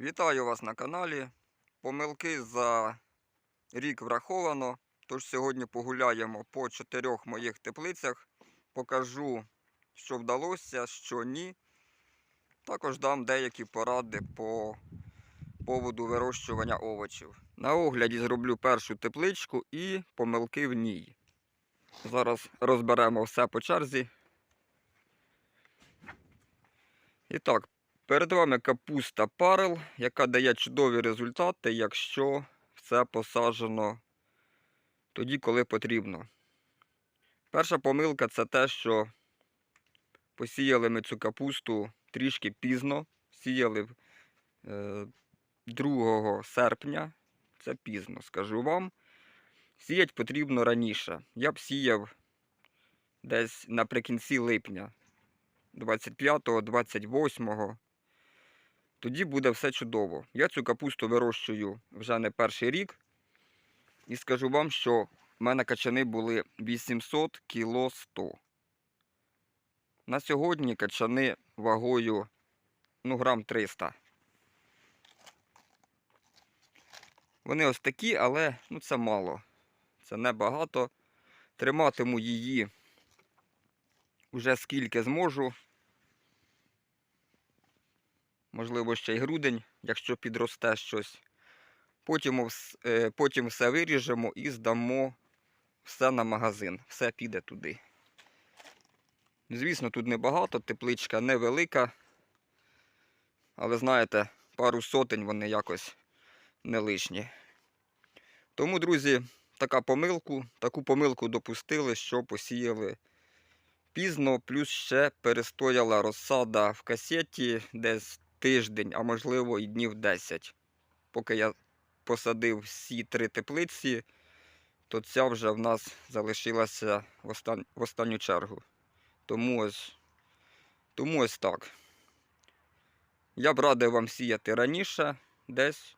Вітаю вас на каналі. Помилки за рік враховано. Тож сьогодні погуляємо по чотирьох моїх теплицях. Покажу, що вдалося, що ні. Також дам деякі поради по поводу вирощування овочів. На огляді зроблю першу тепличку і помилки в ній. Зараз розберемо все по черзі. І так, Перед вами капуста парел, яка дає чудові результати, якщо все посаджено тоді, коли потрібно. Перша помилка це те, що посіяли ми цю капусту трішки пізно. Сіяли е, 2 серпня. Це пізно, скажу вам. Сіять потрібно раніше. Я б сіяв десь наприкінці липня, 25-28. Тоді буде все чудово. Я цю капусту вирощую вже не перший рік. І скажу вам, що в мене качани були 800 кіло 100. На сьогодні качани вагою ну, грам 300. Вони ось такі, але ну, це мало. Це небагато. Триматиму її вже скільки зможу. Можливо, ще й грудень, якщо підросте щось. Потім, е, потім все виріжемо і здамо все на магазин. Все піде туди. Звісно, тут небагато, тепличка невелика. Але знаєте, пару сотень вони якось не лишні. Тому, друзі, така помилку, таку помилку допустили, що посіяли пізно, плюс ще перестояла розсада в касеті десь тиждень, а можливо і днів 10. Поки я посадив всі три теплиці, то ця вже в нас залишилася в, остан... в останню чергу. Тому ось, тому ось так. Я б радив вам сіяти раніше, десь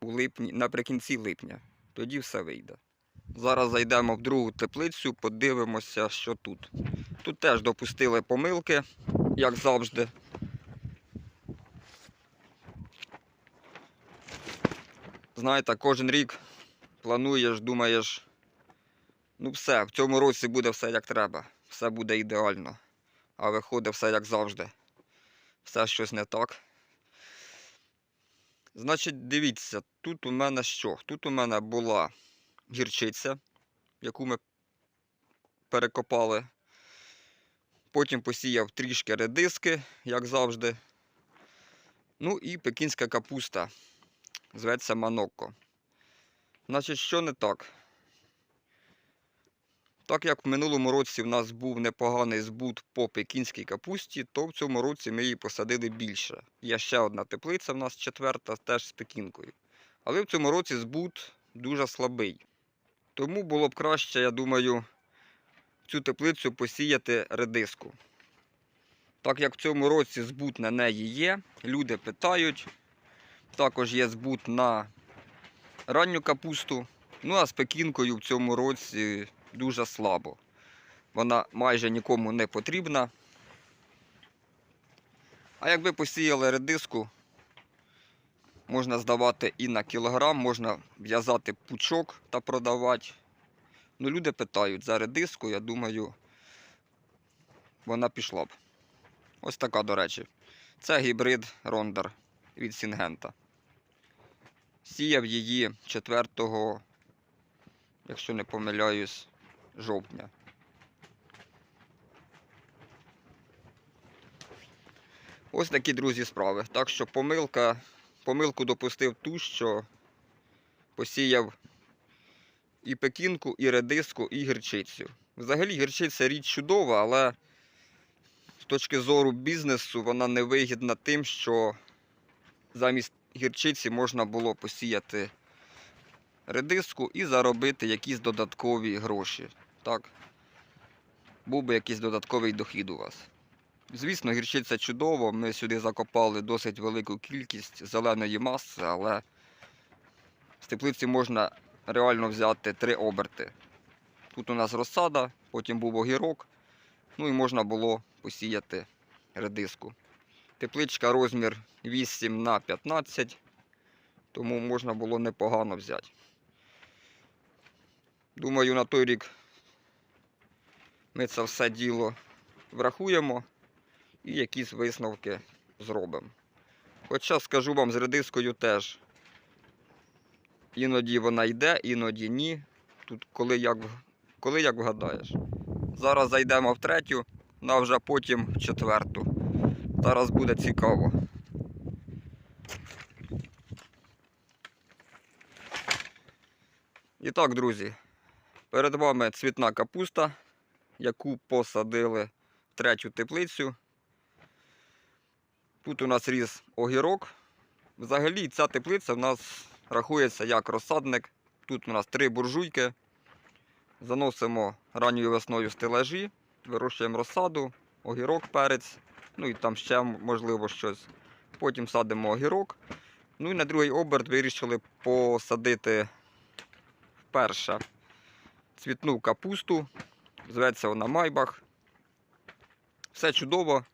у липні, наприкінці липня. Тоді все вийде. Зараз зайдемо в другу теплицю, подивимося, що тут. Тут теж допустили помилки, як завжди. Знаєте, кожен рік плануєш, думаєш, ну все, в цьому році буде все як треба, все буде ідеально. А виходить все як завжди. Все щось не так. Значить, дивіться, тут у мене що? Тут у мене була гірчиця, яку ми перекопали. Потім посіяв трішки редиски, як завжди. Ну і пекінська капуста. Зветься Манокко. Значить, що не так? Так як в минулому році в нас був непоганий збут по пекінській капусті, то в цьому році ми її посадили більше. Є ще одна теплиця в нас четверта, теж з пекінкою. Але в цьому році збут дуже слабий. Тому було б краще, я думаю, цю теплицю посіяти редиску. Так як в цьому році збут на неї є, люди питають. Також є збут на ранню капусту. Ну а з пекінкою в цьому році дуже слабо. Вона майже нікому не потрібна. А якби посіяли редиску, можна здавати і на кілограм, можна в'язати пучок та продавати. Ну, люди питають за редиску, я думаю, вона пішла б. Ось така, до речі. Це гібрид Рондар від Сінгента. Сіяв її 4, якщо не помиляюсь, жовтня. Ось такі, друзі, справи. Так що помилка, помилку допустив ту, що посіяв і пекінку, і редиску, і гірчицю. Взагалі гірчиця річ чудова, але з точки зору бізнесу вона невигідна тим, що замість гірчиці можна було посіяти редиску і заробити якісь додаткові гроші. Так? Був би якийсь додатковий дохід у вас. Звісно, гірчиця чудово. Ми сюди закопали досить велику кількість зеленої маси, але з теплиці можна реально взяти три оберти. Тут у нас розсада, потім був огірок, ну і можна було посіяти редиску. Тепличка розмір 8 на 15, тому можна було непогано взяти. Думаю, на той рік ми це все діло врахуємо і якісь висновки зробимо. Хоча скажу вам з редискою теж. Іноді вона йде, іноді ні. Тут коли як, коли як вгадаєш. Зараз зайдемо в третю, а вже потім в четверту. Зараз буде цікаво. І так, друзі, перед вами цвітна капуста, яку посадили в третю теплицю. Тут у нас ріс огірок. Взагалі ця теплиця в нас рахується як розсадник. Тут у нас три буржуйки. Заносимо ранньою весною стелажі, вирощуємо розсаду, огірок, перець, ну і там ще можливо щось. Потім садимо огірок. Ну і на другий оберт вирішили посадити вперше цвітну капусту. Зветься вона майбах. Все чудово,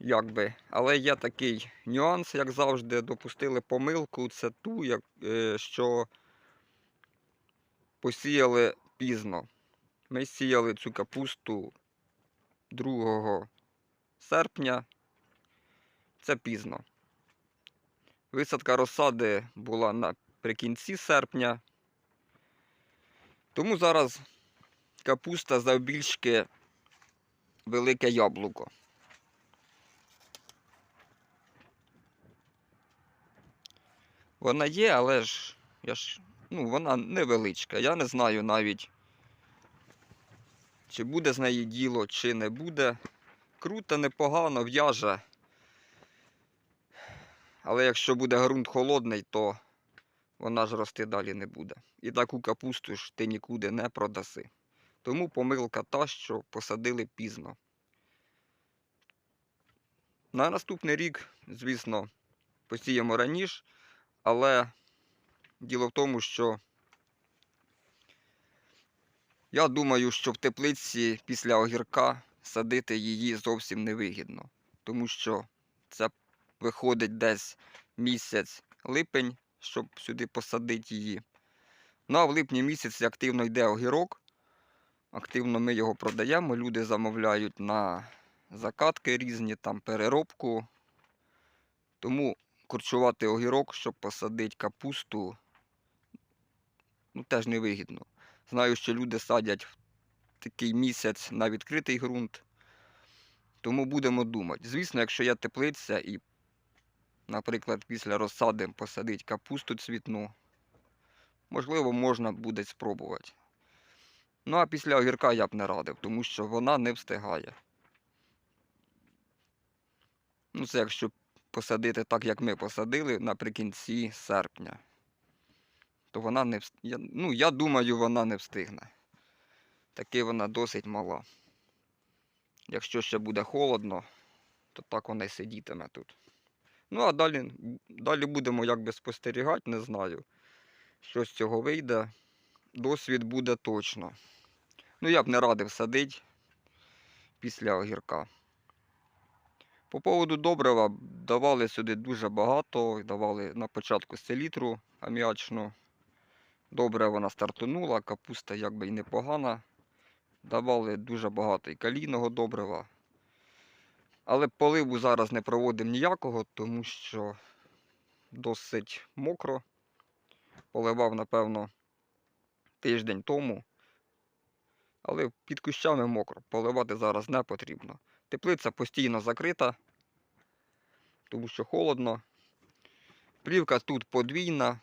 якби. Але є такий нюанс, як завжди, допустили помилку. Це ту, як, е, що посіяли пізно. Ми сіяли цю капусту 2 серпня. Це пізно. Висадка розсади була наприкінці серпня. Тому зараз капуста завбільшки велике яблуко. Вона є, але ж, я ж ну, вона невеличка. Я не знаю навіть, чи буде з неї діло, чи не буде. Круто, непогано, в'яже. Але якщо буде ґрунт холодний, то вона ж рости далі не буде. І таку капусту ж ти нікуди не продаси. Тому помилка та, що посадили пізно. На наступний рік, звісно, посіємо раніше, але діло в тому, що я думаю, що в теплиці після огірка садити її зовсім невигідно, тому що це виходить десь місяць липень, щоб сюди посадити її. Ну а в липні місяці активно йде огірок. Активно ми його продаємо, люди замовляють на закатки різні, там переробку. Тому курчувати огірок, щоб посадити капусту, ну теж невигідно. Знаю, що люди садять в такий місяць на відкритий ґрунт. Тому будемо думати. Звісно, якщо є теплиця і, наприклад, після розсади посадити капусту цвітну, можливо, можна буде спробувати. Ну, а після огірка я б не радив, тому що вона не встигає. Ну, це якщо посадити так, як ми посадили наприкінці серпня, то вона не вст... я, ну, я думаю, вона не встигне. Таки вона досить мала. Якщо ще буде холодно, то так вона й сидітиме тут. Ну, а далі, далі будемо якби спостерігати, не знаю, що з цього вийде. Досвід буде точно. Ну, я б не радив садити після огірка. По поводу добрива давали сюди дуже багато. Давали на початку селітру аміачну. Добре вона стартунула, капуста якби й непогана. Давали дуже багато і калійного добрива. Але поливу зараз не проводимо ніякого, тому що досить мокро. Поливав, напевно, тиждень тому. Але під кущами мокро. Поливати зараз не потрібно. Теплиця постійно закрита, тому що холодно. Плівка тут подвійна,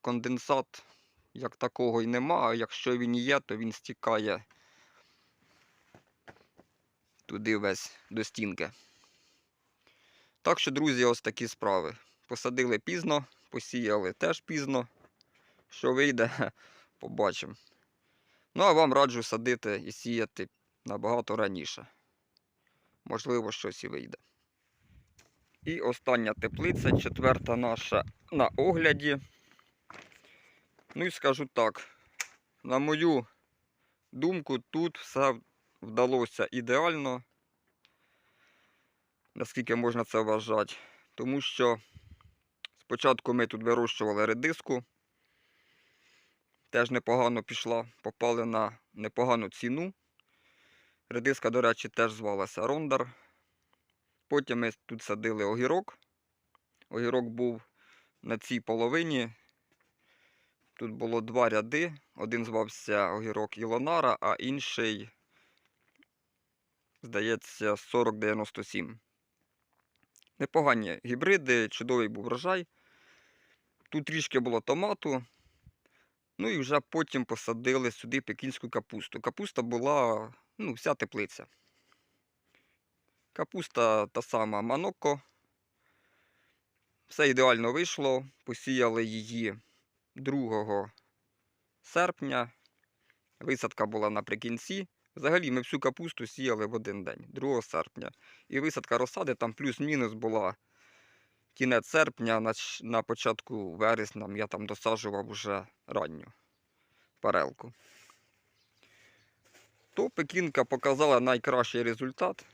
конденсат як такого й нема, а якщо він і є, то він стікає туди весь до стінки. Так що, друзі, ось такі справи. Посадили пізно, посіяли теж пізно. Що вийде, побачимо. Ну, а вам раджу садити і сіяти набагато раніше. Можливо, щось і вийде. І остання теплиця, четверта наша на огляді. Ну і скажу так, на мою думку, тут все вдалося ідеально. наскільки можна це вважати. Тому що спочатку ми тут вирощували редиску. Теж непогано пішла, попали на непогану ціну. Редиска, до речі, теж звалася Рондар. Потім ми тут садили огірок. Огірок був на цій половині. Тут було два ряди. Один звався огірок Ілонара, а інший, здається, 4097. Непогані гібриди, чудовий був врожай. Тут трішки було томату. Ну і вже потім посадили сюди пекінську капусту. Капуста була, ну, вся теплиця. Капуста та сама Манокко. Все ідеально вийшло. Посіяли її 2 серпня. Висадка була наприкінці. Взагалі ми всю капусту сіяли в один день, 2 серпня. І висадка розсади там плюс-мінус була кінець серпня, на, початку вересня я там досаджував вже ранню парелку. То пекінка показала найкращий результат.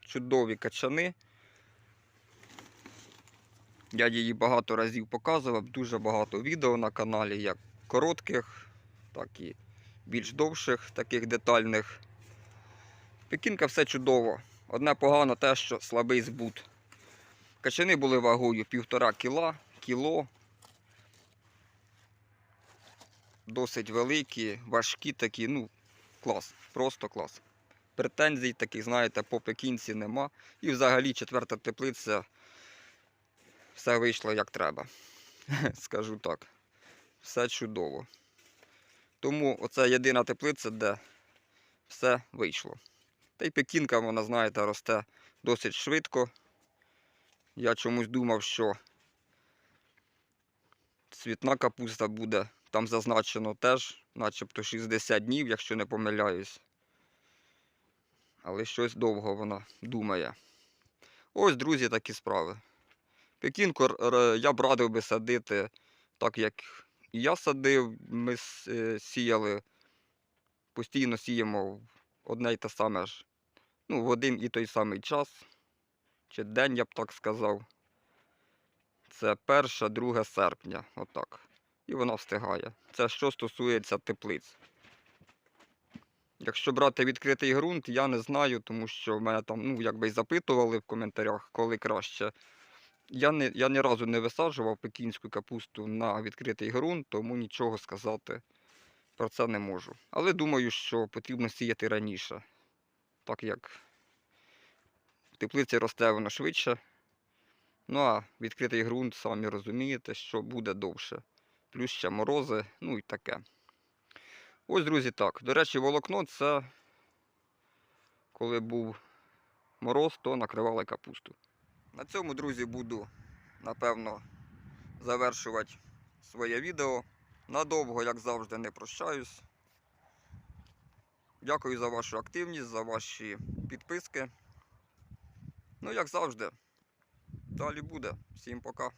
Чудові качани. Я її багато разів показував, дуже багато відео на каналі, як коротких, так і більш довших, таких детальних. Пекінка все чудово. Одне погано те, що слабий збут. Качани були вагою півтора кіла, кіло. Досить великі, важкі такі, ну, клас, просто клас. Претензій таких, знаєте, по пекінці нема. І взагалі четверта теплиця все вийшло як треба. Скажу так. Все чудово. Тому оце єдина теплиця, де все вийшло. Та й пекінка, вона, знаєте, росте досить швидко. Я чомусь думав, що цвітна капуста буде. Там зазначено теж, начебто 60 днів, якщо не помиляюсь. Але щось довго вона думає. Ось, друзі, такі справи. Пекінку я б радив би садити так, як я садив. Ми е, сіяли, постійно сіємо одне й те саме ж. Ну, в один і той самий час. Чи день, я б так сказав. Це 1-2 серпня. Отак. І вона встигає. Це що стосується теплиць. Якщо брати відкритий ґрунт, я не знаю, тому що мене там, ну, якби й запитували в коментарях, коли краще. Я, не, я ні разу не висаджував пекінську капусту на відкритий ґрунт, тому нічого сказати про це не можу. Але думаю, що потрібно сіяти раніше, так як в теплиці росте воно швидше. Ну а відкритий ґрунт, самі розумієте, що буде довше. Плюс ще морози, ну і таке. Ось, друзі, так. До речі, волокно це коли був мороз, то накривали капусту. На цьому, друзі, буду, напевно, завершувати своє відео. Надовго, як завжди, не прощаюсь. Дякую за вашу активність, за ваші підписки. Ну, як завжди, далі буде. Всім пока.